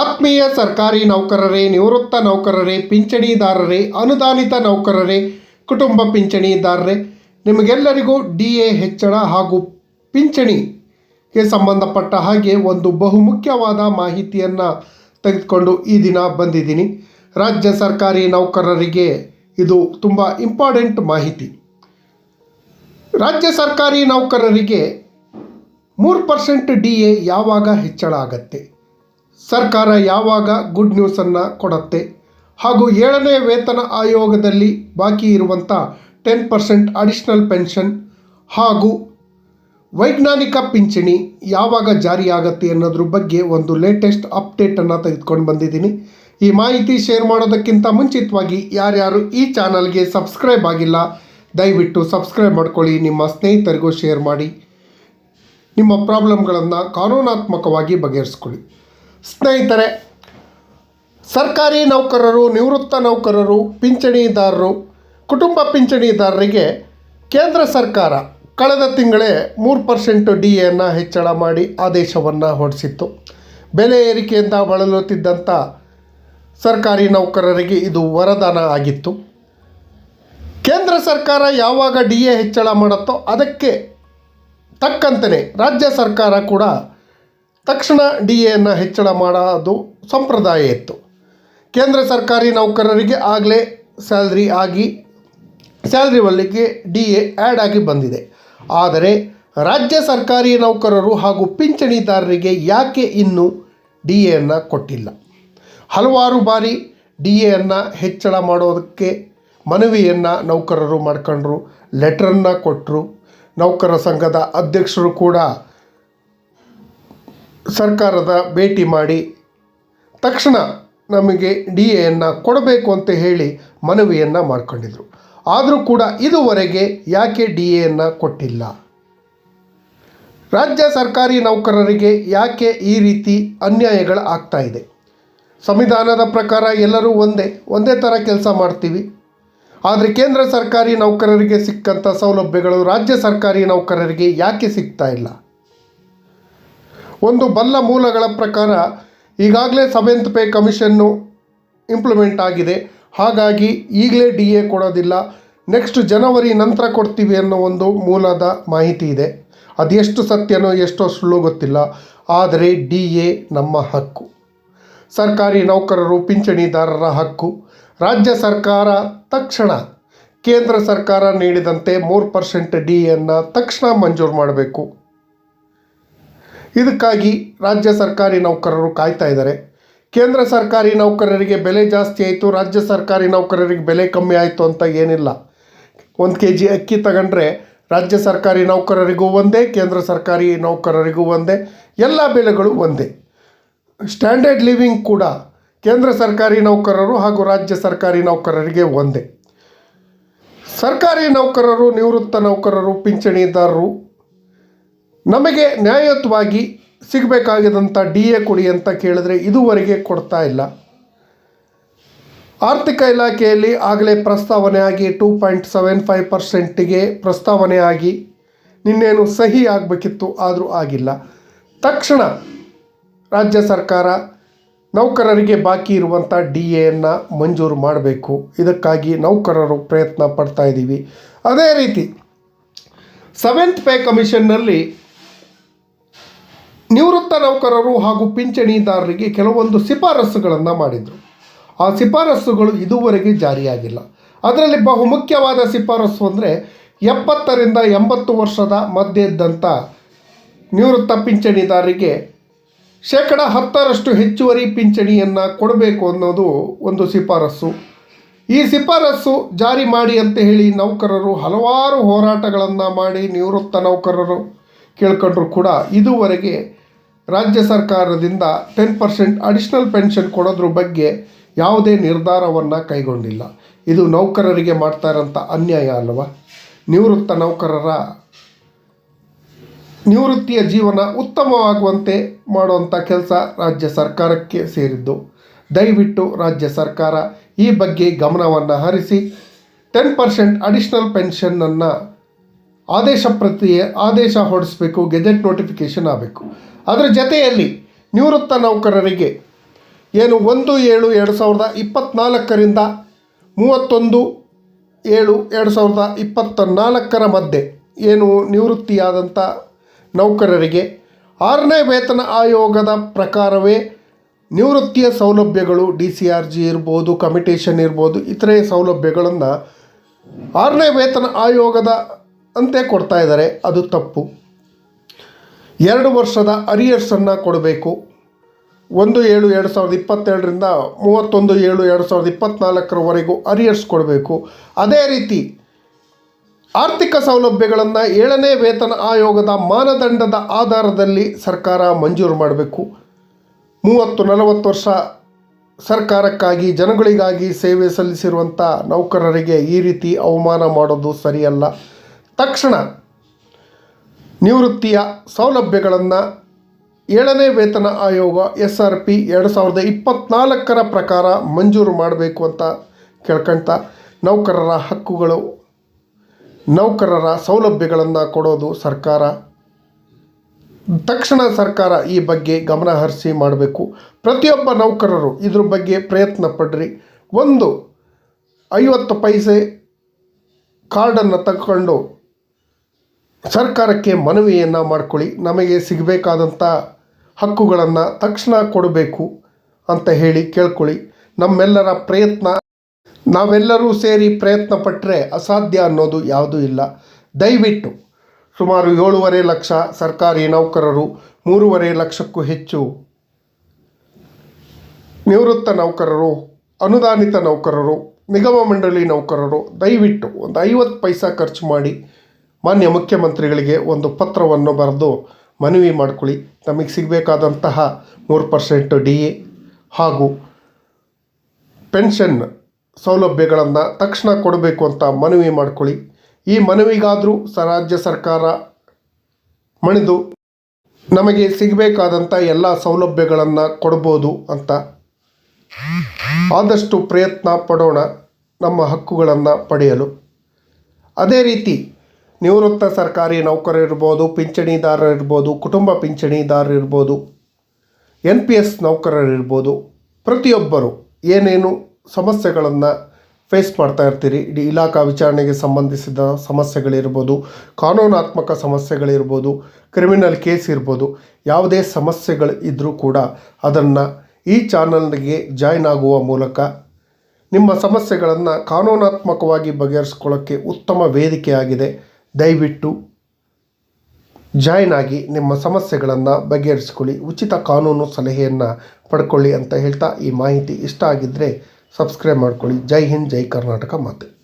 ಆತ್ಮೀಯ ಸರ್ಕಾರಿ ನೌಕರರೇ, ನಿವೃತ್ತ ನೌಕರರೇ, ಪಿಂಚಣಿದಾರರೇ, ಅನುದಾನಿತ ನೌಕರರೇ, ಕುಟುಂಬ ಪಿಂಚಣಿದಾರರೇ, ನಿಮಗೆಲ್ಲರಿಗೂ ಡಿ ಎ ಹೆಚ್ಚಳ ಹಾಗೂ ಪಿಂಚಣಿಗೆ ಸಂಬಂಧಪಟ್ಟ ಹಾಗೆ ಒಂದು ಬಹುಮುಖ್ಯವಾದ ಮಾಹಿತಿಯನ್ನು ತೆಗೆದುಕೊಂಡು ಈ ದಿನ ಬಂದಿದ್ದೀನಿ. ರಾಜ್ಯ ಸರ್ಕಾರಿ ನೌಕರರಿಗೆ ಇದು ತುಂಬ ಇಂಪಾರ್ಟೆಂಟ್ ಮಾಹಿತಿ. ರಾಜ್ಯ ಸರ್ಕಾರಿ ನೌಕರರಿಗೆ ಮೂರು ಪರ್ಸೆಂಟ್ ಡಿ ಎ ಯಾವಾಗ ಹೆಚ್ಚಳ ಆಗತ್ತೆ? ಸರ್ಕಾರ ಯಾವಾಗ ಗುಡ್ ನ್ಯೂಸನ್ನು ಕೊಡುತ್ತೆ? ಹಾಗೂ ಏಳನೇ ವೇತನ ಆಯೋಗದಲ್ಲಿ ಬಾಕಿ ಇರುವಂಥ ಟೆನ್ ಪರ್ಸೆಂಟ್ ಅಡಿಷ್ನಲ್ ಪೆನ್ಷನ್ ಹಾಗೂ ವೈಜ್ಞಾನಿಕ ಪಿಂಚಣಿ ಯಾವಾಗ ಜಾರಿಯಾಗತ್ತೆ ಅನ್ನೋದ್ರ ಬಗ್ಗೆ ಒಂದು ಲೇಟೆಸ್ಟ್ ಅಪ್ಡೇಟನ್ನು ತೆಗೆದುಕೊಂಡು ಬಂದಿದ್ದೀನಿ. ಈ ಮಾಹಿತಿ ಶೇರ್ ಮಾಡೋದಕ್ಕಿಂತ ಮುಂಚಿತವಾಗಿ ಯಾರ್ಯಾರು ಈ ಚಾನಲ್ಗೆ ಸಬ್ಸ್ಕ್ರೈಬ್ ಆಗಿಲ್ಲ, ದಯವಿಟ್ಟು ಸಬ್ಸ್ಕ್ರೈಬ್ ಮಾಡ್ಕೊಳ್ಳಿ, ನಿಮ್ಮ ಸ್ನೇಹಿತರಿಗೂ ಶೇರ್ ಮಾಡಿ. ನಿಮ್ಮ ಪ್ರಾಬ್ಲಮ್ಗಳನ್ನು ಕಾನೂನಾತ್ಮಕವಾಗಿ ಬಗೆಹರಿಸ್ಕೊಳ್ಳಿ. ಸ್ನೇಹಿತರೆ, ಸರ್ಕಾರಿ ನೌಕರರು, ನಿವೃತ್ತ ನೌಕರರು, ಪಿಂಚಣಿದಾರರು, ಕುಟುಂಬ ಪಿಂಚಣಿದಾರರಿಗೆ ಕೇಂದ್ರ ಸರ್ಕಾರ ಕಳೆದ ತಿಂಗಳೇ ಮೂರು ಪರ್ಸೆಂಟ್ ಡಿ ಎನ್ನು ಹೆಚ್ಚಳ ಮಾಡಿ ಆದೇಶವನ್ನು ಹೊರಡಿಸಿತ್ತು. ಬೆಲೆ ಏರಿಕೆಯಿಂದ ಬಳಲುತ್ತಿದ್ದಂಥ ಸರ್ಕಾರಿ ನೌಕರರಿಗೆ ಇದು ವರದಾನ ಆಗಿತ್ತು. ಕೇಂದ್ರ ಸರ್ಕಾರ ಯಾವಾಗ ಡಿ ಎ ಹೆಚ್ಚಳ ಮಾಡುತ್ತೋ ಅದಕ್ಕೆ ತಕ್ಕಂತೆಯೇ ರಾಜ್ಯ ಸರ್ಕಾರ ಕೂಡ ತಕ್ಷಣ ಡಿ ಎಯನ್ನು ಹೆಚ್ಚಳ ಮಾಡೋದು ಸಂಪ್ರದಾಯ ಇತ್ತು. ಕೇಂದ್ರ ಸರ್ಕಾರಿ ನೌಕರರಿಗೆ ಆಗಲೇ ಸ್ಯಾಲ್ರಿ ಆಗಿ, ಸ್ಯಾಲ್ರಿ ಒಲ್ಲಿಗೆ ಡಿ ಎ ಆ್ಯಡ್ ಆಗಿ ಬಂದಿದೆ. ಆದರೆ ರಾಜ್ಯ ಸರ್ಕಾರಿ ನೌಕರರು ಹಾಗೂ ಪಿಂಚಣಿದಾರರಿಗೆ ಯಾಕೆ ಇನ್ನೂ ಡಿ ಎಯನ್ನು ಕೊಟ್ಟಿಲ್ಲ? ಹಲವಾರು ಬಾರಿ ಡಿ ಎಯನ್ನು ಹೆಚ್ಚಳ ಮಾಡೋದಕ್ಕೆ ಮನವಿಯನ್ನು ನೌಕರರು ಮಾಡ್ಕೊಂಡ್ರು ಲೆಟ್ರನ್ನು ಕೊಟ್ಟರು ನೌಕರ ಸಂಘದ ಅಧ್ಯಕ್ಷರು ಕೂಡ ಸರ್ಕಾರದ ಭೇಟಿ ಮಾಡಿ ತಕ್ಷಣ ನಮಗೆ ಡಿ ಎಯನ್ನು ಕೊಡಬೇಕು ಅಂತ ಹೇಳಿ ಮನವಿಯನ್ನು ಮಾಡ್ಕೊಂಡಿದ್ರು. ಆದರೂ ಕೂಡ ಇದುವರೆಗೆ ಯಾಕೆ ಡಿ ಎಯನ್ನು ಕೊಟ್ಟಿಲ್ಲ? ರಾಜ್ಯ ಸರ್ಕಾರಿ ನೌಕರರಿಗೆ ಯಾಕೆ ಈ ರೀತಿ ಅನ್ಯಾಯಗಳು ಆಗ್ತಾ ಇದೆ? ಸಂವಿಧಾನದ ಪ್ರಕಾರ ಎಲ್ಲರೂ ಒಂದೇ ಒಂದೇ ಥರ ಕೆಲಸ ಮಾಡ್ತೀವಿ. ಆದರೆ ಕೇಂದ್ರ ಸರ್ಕಾರಿ ನೌಕರರಿಗೆ ಸಿಕ್ಕಂಥ ಸೌಲಭ್ಯಗಳು ರಾಜ್ಯ ಸರ್ಕಾರಿ ನೌಕರರಿಗೆ ಯಾಕೆ ಸಿಗ್ತಾ ಇಲ್ಲ? ಒಂದು ಬಲ್ಲ ಮೂಲಗಳ ಪ್ರಕಾರ ಈಗಾಗಲೇ ಸೆವೆಂತ್ ಪೇ ಕಮಿಷನ್ನು ಇಂಪ್ಲಿಮೆಂಟ್ ಆಗಿದೆ. ಹಾಗಾಗಿ ಈಗಲೇ ಡಿ ಎ ಕೊಡೋದಿಲ್ಲ. ನೆಕ್ಸ್ಟ್ ಜನವರಿ ನಂತರ ಕೊಡ್ತೀವಿ ಅನ್ನೋ ಒಂದು ಮೂಲದ ಮಾಹಿತಿ ಇದೆ. ಅದೆಷ್ಟು ಸತ್ಯನೋ ಎಷ್ಟೋ ಸುಳ್ಳು ಗೊತ್ತಿಲ್ಲ. ಆದರೆ ಡಿ ಎ ನಮ್ಮ ಹಕ್ಕು. ಸರ್ಕಾರಿ ನೌಕರರು, ಪಿಂಚಣಿದಾರರ ಹಕ್ಕು. ರಾಜ್ಯ ಸರ್ಕಾರ ತಕ್ಷಣ, ಕೇಂದ್ರ ಸರ್ಕಾರ ನೀಡಿದಂತೆ ಮೂರು ಪರ್ಸೆಂಟ್ ಡಿ ಎನ್ನು ತಕ್ಷಣ ಮಂಜೂರು ಮಾಡಬೇಕು. ಇದಕ್ಕಾಗಿ ರಾಜ್ಯ ಸರ್ಕಾರಿ ನೌಕರರು ಕಾಯ್ತಾ ಇದ್ದಾರೆ. ಕೇಂದ್ರ ಸರ್ಕಾರಿ ನೌಕರರಿಗೆ ಬೆಲೆ ಜಾಸ್ತಿ ಆಯಿತು, ರಾಜ್ಯ ಸರ್ಕಾರಿ ನೌಕರರಿಗೆ ಬೆಲೆ ಕಮ್ಮಿ ಆಯಿತು ಅಂತ ಏನಿಲ್ಲ. ಒಂದು ಕೆ ಜಿ ಅಕ್ಕಿ ತಗೊಂಡ್ರೆ ರಾಜ್ಯ ಸರ್ಕಾರಿ ನೌಕರರಿಗೂ ಒಂದೇ, ಕೇಂದ್ರ ಸರ್ಕಾರಿ ನೌಕರರಿಗೂ ಒಂದೇ, ಎಲ್ಲ ಬೆಲೆಗಳು ಒಂದೇ. ಸ್ಟ್ಯಾಂಡರ್ಡ್ ಲಿವಿಂಗ್ ಕೂಡ ಕೇಂದ್ರ ಸರ್ಕಾರಿ ನೌಕರರು ಹಾಗೂ ರಾಜ್ಯ ಸರ್ಕಾರಿ ನೌಕರರಿಗೆ ಒಂದೇ. ಸರ್ಕಾರಿ ನೌಕರರು, ನಿವೃತ್ತ ನೌಕರರು, ಪಿಂಚಣಿದಾರರು ನಮಗೆ ನ್ಯಾಯಯುತವಾಗಿ ಸಿಗಬೇಕಾಗಿದ್ದಂಥ ಡಿ ಎ ಕೊಡಿ ಅಂತ ಕೇಳಿದ್ರೆ ಇದುವರೆಗೆ ಕೊಡ್ತಾ ಇಲ್ಲ. ಆರ್ಥಿಕ ಇಲಾಖೆಯಲ್ಲಿ ಆಗಲೇ ಪ್ರಸ್ತಾವನೆ ಆಗಿ ಟೂ ಪಾಯಿಂಟ್ ಸೆವೆನ್ ಫೈವ್ ಪರ್ಸೆಂಟಿಗೆ ಪ್ರಸ್ತಾವನೆ ಆಗಿ ನಿನ್ನೇನು ಸಹಿ ಆಗಬೇಕಿತ್ತು ಆದರೂ ಆಗಿಲ್ಲ. ತಕ್ಷಣ ರಾಜ್ಯ ಸರ್ಕಾರ ನೌಕರರಿಗೆ ಬಾಕಿ ಇರುವಂಥ ಡಿ ಎಯನ್ನು ಮಂಜೂರು ಮಾಡಬೇಕು. ಇದಕ್ಕಾಗಿ ನೌಕರರು ಪ್ರಯತ್ನ ಪಡ್ತಾ ಇದ್ದೀವಿ ಅದೇ ರೀತಿ ಸೆವೆಂತ್ ಪೇ ಕಮಿಷನ್ನಲ್ಲಿ ನಿವೃತ್ತ ನೌಕರರು ಹಾಗೂ ಪಿಂಚಣಿದಾರರಿಗೆ ಕೆಲವೊಂದು ಶಿಫಾರಸುಗಳನ್ನು ಮಾಡಿದರು. ಆ ಶಿಫಾರಸುಗಳು ಇದುವರೆಗೆ ಜಾರಿಯಾಗಿಲ್ಲ. ಅದರಲ್ಲಿ ಬಹುಮುಖ್ಯವಾದ ಶಿಫಾರಸು ಅಂದರೆ ಎಪ್ಪತ್ತರಿಂದ ಎಂಬತ್ತು ವರ್ಷದ ಮಧ್ಯೆ ಇದ್ದಂಥ ನಿವೃತ್ತ ಪಿಂಚಣಿದಾರರಿಗೆ ಶೇಕಡ ಹತ್ತರಷ್ಟು ಹೆಚ್ಚುವರಿ ಪಿಂಚಣಿಯನ್ನು ಕೊಡಬೇಕು ಅನ್ನೋದು ಒಂದು ಶಿಫಾರಸು. ಈ ಶಿಫಾರಸು ಜಾರಿ ಮಾಡಿ ಅಂತ ಹೇಳಿ ನೌಕರರು ಹಲವಾರು ಹೋರಾಟಗಳನ್ನು ಮಾಡಿ ನಿವೃತ್ತ ನೌಕರರು ಕೇಳ್ಕೊಂಡ್ರು ಕೂಡ ಇದುವರೆಗೆ ರಾಜ್ಯ ಸರ್ಕಾರದಿಂದ ಟೆನ್ ಪರ್ಸೆಂಟ್ ಅಡಿಷ್ನಲ್ ಪೆನ್ಷನ್ ಕೊಡೋದ್ರ ಬಗ್ಗೆ ಯಾವುದೇ ನಿರ್ಧಾರವನ್ನು ಕೈಗೊಂಡಿಲ್ಲ. ಇದು ನೌಕರರಿಗೆ ಮಾಡ್ತಾ ಇರೋಂಥ ಅನ್ಯಾಯ ಅಲ್ವಾ? ನಿವೃತ್ತ ನೌಕರರ ನಿವೃತ್ತಿಯ ಜೀವನ ಉತ್ತಮವಾಗುವಂತೆ ಮಾಡುವಂಥ ಕೆಲಸ ರಾಜ್ಯ ಸರ್ಕಾರಕ್ಕೆ ಸೇರಿದ್ದು. ದಯವಿಟ್ಟು ರಾಜ್ಯ ಸರ್ಕಾರ ಈ ಬಗ್ಗೆ ಗಮನವನ್ನು ಹರಿಸಿ ಟೆನ್ ಪರ್ಸೆಂಟ್ ಅಡಿಷ್ನಲ್ ಪೆನ್ಷನ್ನನ್ನು ಆದೇಶ ಪ್ರತಿ ಆದೇಶ ಹೊರಡಿಸಬೇಕು ಗೆಜೆಟ್ ನೋಟಿಫಿಕೇಷನ್ ಆಗಬೇಕು. ಅದರ ಜೊತೆಯಲ್ಲಿ ನಿವೃತ್ತ ನೌಕರರಿಗೆ ಏನು ಒಂದು ಏಳು ಎರಡು ಸಾವಿರದ ಇಪ್ಪತ್ತ್ನಾಲ್ಕರಿಂದ ಮೂವತ್ತೊಂದು ಏಳು ಎರಡು ಸಾವಿರದ ಇಪ್ಪತ್ತ ನಾಲ್ಕರ ಮಧ್ಯೆ ಏನು ನಿವೃತ್ತಿಯಾದಂಥ ನೌಕರರಿಗೆ ಆರನೇ ವೇತನ ಆಯೋಗದ ಪ್ರಕಾರವೇ ನಿವೃತ್ತಿಯ ಸೌಲಭ್ಯಗಳು ಡಿ ಸಿ ಆರ್ ಜಿ ಇರ್ಬೋದು ಕಮಿಟೇಷನ್ ಇರ್ಬೋದು, ಇತರೆ ಸೌಲಭ್ಯಗಳನ್ನು ಆರನೇ ವೇತನ ಆಯೋಗದ ಅಂತೆ ಕೊಡ್ತಾ ಇದ್ದಾರೆ. ಅದು ತಪ್ಪು. ಎರಡು ವರ್ಷದ ಅರಿಯರ್ಸನ್ನು ಕೊಡಬೇಕು. ಒಂದು ಏಳು ಎರಡು ಸಾವಿರದ ಇಪ್ಪತ್ತೆರಡರಿಂದ ಮೂವತ್ತೊಂದು ಏಳು ಎರಡು ಸಾವಿರದ ಇಪ್ಪತ್ತ್ನಾಲ್ಕರವರೆಗೂ ಅರಿಯರ್ಸ್ ಕೊಡಬೇಕು. ಅದೇ ರೀತಿ ಆರ್ಥಿಕ ಸೌಲಭ್ಯಗಳನ್ನು ಏಳನೇ ವೇತನ ಆಯೋಗದ ಮಾನದಂಡದ ಆಧಾರದಲ್ಲಿ ಸರ್ಕಾರ ಮಂಜೂರು ಮಾಡಬೇಕು. ಮೂವತ್ತು ನಲವತ್ತು ವರ್ಷ ಸರ್ಕಾರಕ್ಕಾಗಿ, ಜನಗಳಿಗಾಗಿ ಸೇವೆ ಸಲ್ಲಿಸಿರುವಂಥ ನೌಕರರಿಗೆ ಈ ರೀತಿ ಅವಮಾನ ಮಾಡೋದು ಸರಿಯಲ್ಲ. ತಕ್ಷಣ ನಿವೃತ್ತಿಯ ಸೌಲಭ್ಯಗಳನ್ನು ಏಳನೇ ವೇತನ ಆಯೋಗ ಎಸ್ ಆರ್ ಪಿ ಎರಡು ಸಾವಿರದ ಇಪ್ಪತ್ತ್ನಾಲ್ಕರ ಪ್ರಕಾರ ಮಂಜೂರು ಮಾಡಬೇಕು ಅಂತ ಕೇಳ್ಕೊಳ್ತಾ ನೌಕರರ ಹಕ್ಕುಗಳು, ನೌಕರರ ಸೌಲಭ್ಯಗಳನ್ನು ಕೊಡೋದು ಸರ್ಕಾರ. ತಕ್ಷಣ ಸರ್ಕಾರ ಈ ಬಗ್ಗೆ ಗಮನ ಹರಿಸಿ ಮಾಡಬೇಕು. ಪ್ರತಿಯೊಬ್ಬ ನೌಕರರು ಇದ್ರ ಬಗ್ಗೆ ಪ್ರಯತ್ನ ಪಡ್ರಿ. ಒಂದು, ಐವತ್ತು ಪೈಸೆ ಕಾರ್ಡನ್ನು ತಗೊಂಡು ಸರ್ಕಾರಕ್ಕೆ ಮನವಿಯನ್ನು ಮಾಡ್ಕೊಳ್ಳಿ. ನಮಗೆ ಸಿಗಬೇಕಾದಂಥ ಹಕ್ಕುಗಳನ್ನು ತಕ್ಷಣ ಕೊಡಬೇಕು ಅಂತ ಹೇಳಿ ಕೇಳ್ಕೊಳ್ಳಿ. ನಮ್ಮೆಲ್ಲರ ಪ್ರಯತ್ನ, ನಾವೆಲ್ಲರೂ ಸೇರಿ ಪ್ರಯತ್ನ ಪಟ್ಟರೆ ಅಸಾಧ್ಯ ಅನ್ನೋದು ಯಾವುದೂ ಇಲ್ಲ. ದಯವಿಟ್ಟು ಸುಮಾರು ಏಳೂವರೆ ಲಕ್ಷ ಸರ್ಕಾರಿ ನೌಕರರು ಮೂರುವರೆ ಲಕ್ಷಕ್ಕೂ ಹೆಚ್ಚು ನಿವೃತ್ತ ನೌಕರರು, ಅನುದಾನಿತ ನೌಕರರು, ನಿಗಮ ಮಂಡಳಿ ನೌಕರರು ದಯವಿಟ್ಟು ಒಂದು ಐವತ್ತು ಪೈಸಾ ಖರ್ಚು ಮಾಡಿ ಮಾನ್ಯ ಮುಖ್ಯಮಂತ್ರಿಗಳಿಗೆ ಒಂದು ಪತ್ರವನ್ನು ಬರೆದು ಮನವಿ ಮಾಡಿಕೊಳ್ಳಿ. ನಮಗೆ ಸಿಗಬೇಕಾದಂತಹ ಮೂರು ಪರ್ಸೆಂಟ್ ಡಿ ಎ ಹಾಗೂ ಪೆನ್ಷನ್ ಸೌಲಭ್ಯಗಳನ್ನು ತಕ್ಷಣ ಕೊಡಬೇಕು ಅಂತ ಮನವಿ ಮಾಡಿಕೊಳ್ಳಿ. ಈ ಮನವಿಗಾದರೂ ಸ ರಾಜ್ಯ ಸರ್ಕಾರ ಮಣಿದು ನಮಗೆ ಸಿಗಬೇಕಾದಂಥ ಎಲ್ಲ ಸೌಲಭ್ಯಗಳನ್ನು ಕೊಡ್ಬೋದು ಅಂತ ಆದಷ್ಟು ಪ್ರಯತ್ನ ಪಡೋಣ. ನಮ್ಮ ಹಕ್ಕುಗಳನ್ನು ಪಡೆಯಲು. ಅದೇ ರೀತಿ ನಿವೃತ್ತ ಸರ್ಕಾರಿ ನೌಕರರಿರ್ಬೋದು ಪಿಂಚಣಿದಾರರಿರ್ಬೋದು ಕುಟುಂಬ ಪಿಂಚಣಿದಾರರಿರ್ಬೋದು ಎನ್ ಪಿ ಎಸ್ ನೌಕರರಿರ್ಬೋದು ಪ್ರತಿಯೊಬ್ಬರು ಏನೇನು ಸಮಸ್ಯೆಗಳನ್ನು ಫೇಸ್ ಮಾಡ್ತಾ ಇರ್ತೀರಿ? ಇಡೀ ಇಲಾಖಾ ವಿಚಾರಣೆಗೆ ಸಂಬಂಧಿಸಿದ ಸಮಸ್ಯೆಗಳಿರ್ಬೋದು, ಕಾನೂನಾತ್ಮಕ ಸಮಸ್ಯೆಗಳಿರ್ಬೋದು ಕ್ರಿಮಿನಲ್ ಕೇಸ್ ಇರ್ಬೋದು, ಯಾವುದೇ ಸಮಸ್ಯೆಗಳು ಇದ್ದರೂ ಕೂಡ ಅದನ್ನು ಈ ಚಾನಲ್ಗೆ ಜಾಯ್ನ್ ಆಗುವ ಮೂಲಕ ನಿಮ್ಮ ಸಮಸ್ಯೆಗಳನ್ನು ಕಾನೂನಾತ್ಮಕವಾಗಿ ಬಗೆಹರಿಸ್ಕೊಳ್ಳೋಕ್ಕೆ ಉತ್ತಮ ವೇದಿಕೆಯಾಗಿದೆ. ದಯವಿಟ್ಟು ಜಾಯ್ನ್ ಆಗಿ ನಿಮ್ಮ ಸಮಸ್ಯೆಗಳನ್ನು ಬಗೆಹರಿಸಿಕೊಳ್ಳಿ. ಉಚಿತ ಕಾನೂನು ಸಲಹೆಯನ್ನು ಪಡ್ಕೊಳ್ಳಿ ಅಂತ ಹೇಳ್ತಾ ಈ ಮಾಹಿತಿ ಇಷ್ಟ ಆಗಿದ್ದರೆ ಸಬ್ಸ್ಕ್ರೈಬ್ ಮಾಡ್ಕೊಳ್ಳಿ. ಜೈ ಹಿಂದ್, ಜೈ ಕರ್ನಾಟಕ ಮಾತೆ.